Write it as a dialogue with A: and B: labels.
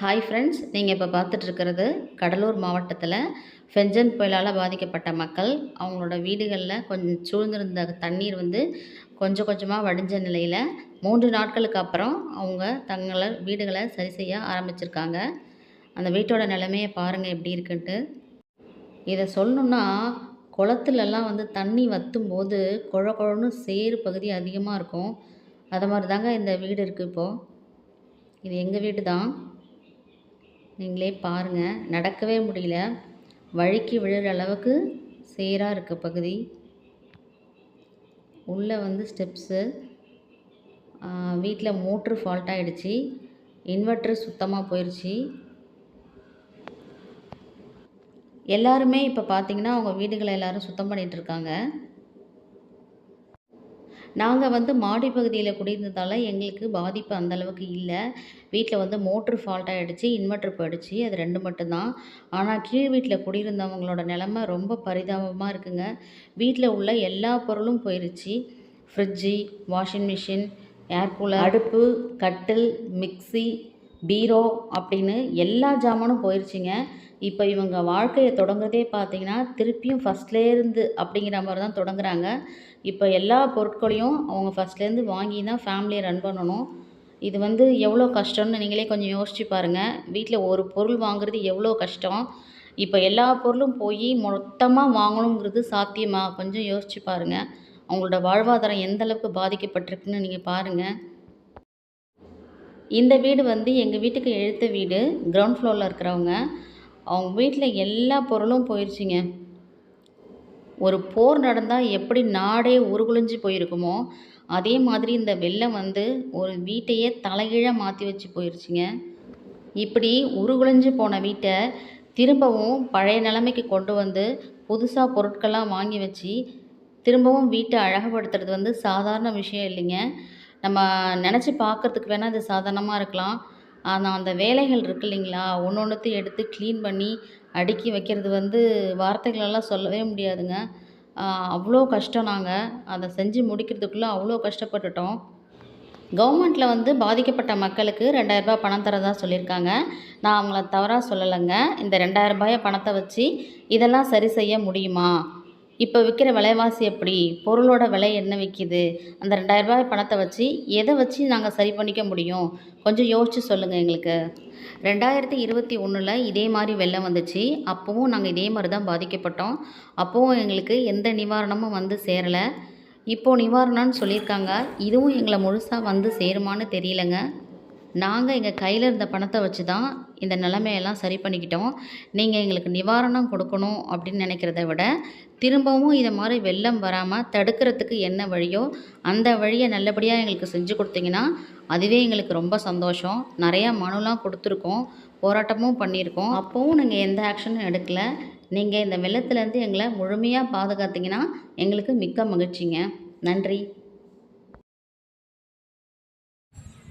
A: Hi friends நீங்கள் இப்போ பார்த்துட்ருக்கிறது கடலூர் மாவட்டத்தில் ஃபெஞ்சன் புயலால் பாதிக்கப்பட்ட மக்கள். அவங்களோட வீடுகளில் கொஞ்சம் சூழ்ந்திருந்த தண்ணீர் வந்து கொஞ்சம் கொஞ்சமாக வடிஞ்ச நிலையில் மூன்று நாட்களுக்கு அப்புறம் அவங்க தங்களை வீடுகளை சரி செய்ய ஆரம்பிச்சிருக்காங்க. அந்த வீட்டோட நிலைமையை பாருங்கள் எப்படி இருக்குன்ட்டு. இதை சொல்லணுன்னா குளத்துலலாம் வந்து தண்ணி வற்றும் போது குழ குழன்னு சேறு பகுதி அதிகமாக இருக்கும். அது மாதிரி தாங்க இந்த வீடு இருக்குது இப்போது இது எங்கள் வீடு தான் நீங்களே பாருங்கள் நடக்கவே முடியல. வழுக்கி விழுற அளவுக்கு சேராக இருக்குது பகுதி. உள்ளே வந்து ஸ்டெப்ஸு. வீட்டில் மோட்ரு ஃபால்ட் ஆகிடுச்சி இன்வெர்ட்ரு சுத்தமாக போயிடுச்சு எல்லாருமே இப்போ பார்த்தீங்கன்னா அவங்க வீடுகளை எல்லாரும் சுத்தம் பண்ணிகிட்ருக்காங்க நாங்கள் வந்து மாடி பகுதியில் குடியிருந்ததால் எங்களுக்கு பாதிப்பு அந்தளவுக்கு இல்லை. வீட்டில் வந்து மோட்ரு ஃபால்ட் ஆகிடுச்சு இன்வெர்ட்ரு போயிடுச்சு அது ரெண்டு மட்டும்தான். ஆனால் கீழ் வீட்டில் குடியிருந்தவங்களோட நிலமை ரொம்ப பரிதாபமாக இருக்குங்க. வீட்டில் உள்ள எல்லா பொருளும் போயிடுச்சு fridge washing machine air cooler அடுப்பு கட்டில் மிக்சி பீரோ அப்படின்னு எல்லா ஜாமானும் போயிடுச்சிங்க இப்போ இவங்க வாழ்க்கையை தொடங்குறதே பார்த்தீங்கன்னா திருப்பியும் ஃபஸ்ட்லேருந்து அப்படிங்கிற மாதிரி தான் தொடங்குறாங்க. இப்போ எல்லா பொருட்களையும் அவங்க ஃபஸ்ட்லேருந்து வாங்கி தான் ஃபேமிலியை ரன் பண்ணணும். இது வந்து எவ்வளோ கஷ்டம்னு நீங்களே கொஞ்சம் யோசிச்சு பாருங்கள் வீட்டில் ஒரு பொருள் வாங்குறது எவ்வளோ கஷ்டம்? இப்போ எல்லா பொருளும் போய் மொத்தமாக வாங்கணுங்கிறது சாத்தியமாக கொஞ்சம் யோசிச்சு பாருங்கள் அவங்களோட வாழ்வாதாரம் எந்த அளவுக்கு பாதிக்கப்பட்டிருக்குன்னு நீங்கள் பாருங்கள் இந்த வீடு வந்து எங்கள் வீட்டுக்கு எழுத்த வீடு கிரவுண்ட் ஃப்ளோரில் இருக்கிறவங்க. அவங்க வீட்டில் எல்லா பொருளும் போயிடுச்சுங்க ஒரு போர் நடந்தால் எப்படி நாடே உருகுலைஞ்சு போயிருக்குமோ அதே மாதிரி இந்த வெள்ளம் வந்து ஒரு வீட்டையே தலைகீழாக மாற்றி வச்சு போயிடுச்சுங்க இப்படி உருகுலைஞ்சு போன வீட்டை திரும்பவும் பழைய நிலைமைக்கு கொண்டு வந்து புதுசாக பொருட்கள்லாம் வாங்கி வச்சு திரும்பவும் வீட்டை அழகுபடுத்துறது வந்து சாதாரண விஷயம் இல்லைங்க. நம்ம நினச்சி பார்க்கறதுக்கு வேணால் அது சாதாரணமாக இருக்கலாம். ஆனால் அந்த வேலைகள் இருக்கு இல்லைங்களா? ஒன்று ஒன்றுத்தையும் எடுத்து க்ளீன் பண்ணி அடுக்கி வைக்கிறது வந்து வார்த்தைகளெல்லாம் சொல்லவே முடியாதுங்க. அவ்வளோ கஷ்டம் நாங்கள் அதை செஞ்சு முடிக்கிறதுக்குள்ளே அவ்வளோ கஷ்டப்பட்டுட்டோம். கவர்மெண்ட்டில் வந்து பாதிக்கப்பட்ட மக்களுக்கு ரெண்டாயிரரூபா பணம் தரதா சொல்லியிருக்காங்க. நான் அவங்கள தவறாக சொல்லலைங்க. இந்த ரெண்டாயிரரூபாய பணத்தை வச்சு இதெல்லாம் சரி செய்ய முடியுமா? இப்போ விற்கிற விலைவாசி எப்படி? பொருளோட விலை என்ன விற்கிது அந்த ரெண்டாயிரரூபாய் பணத்தை வச்சு எதை வச்சு நாங்கள் சரி பண்ணிக்க முடியும்? கொஞ்சம் யோசித்து சொல்லுங்கள் எங்களுக்கு. ரெண்டாயிரத்தி இருபத்தி ஒன்றில் இதே மாதிரி வெள்ளம் வந்துச்சு. அப்போவும் நாங்கள் இதே மாதிரி தான் பாதிக்கப்பட்டோம். அப்போவும் எங்களுக்கு எந்த நிவாரணமும் வந்து சேரலை. இப்போது நிவாரணம்னு சொல்லியிருக்காங்க. இதுவும் எங்களை முழுசாக வந்து சேருமான்னு தெரியலங்க. நாங்கள் எங்கள் கையில் இருந்த பணத்தை வச்சு தான் இந்த நிலைமையெல்லாம் சரி பண்ணிக்கிட்டோம். நீங்கள் எங்களுக்கு நிவாரணம் கொடுக்கணும் அப்படின்னு நினைக்கிறத விட திரும்பவும் இதை மாதிரி வெள்ளம் வராமல் தடுக்கிறதுக்கு என்ன வழியோ அந்த வழியை நல்லபடியாக எங்களுக்கு செஞ்சு கொடுத்தீங்கன்னா அதுவே எங்களுக்கு ரொம்ப சந்தோஷம். நிறையா மனுலாம் கொடுத்துருக்கோம் போராட்டமும் பண்ணியிருக்கோம். அப்போவும் நீங்கள் எந்த ஆக்ஷனும் எடுக்கலை. நீங்கள் இந்த வெள்ளத்துலேருந்து எங்களை முழுமையாக பாதுகாத்தீங்கன்னா எங்களுக்கு மிக்க மகிழ்ச்சிங்க. நன்றி.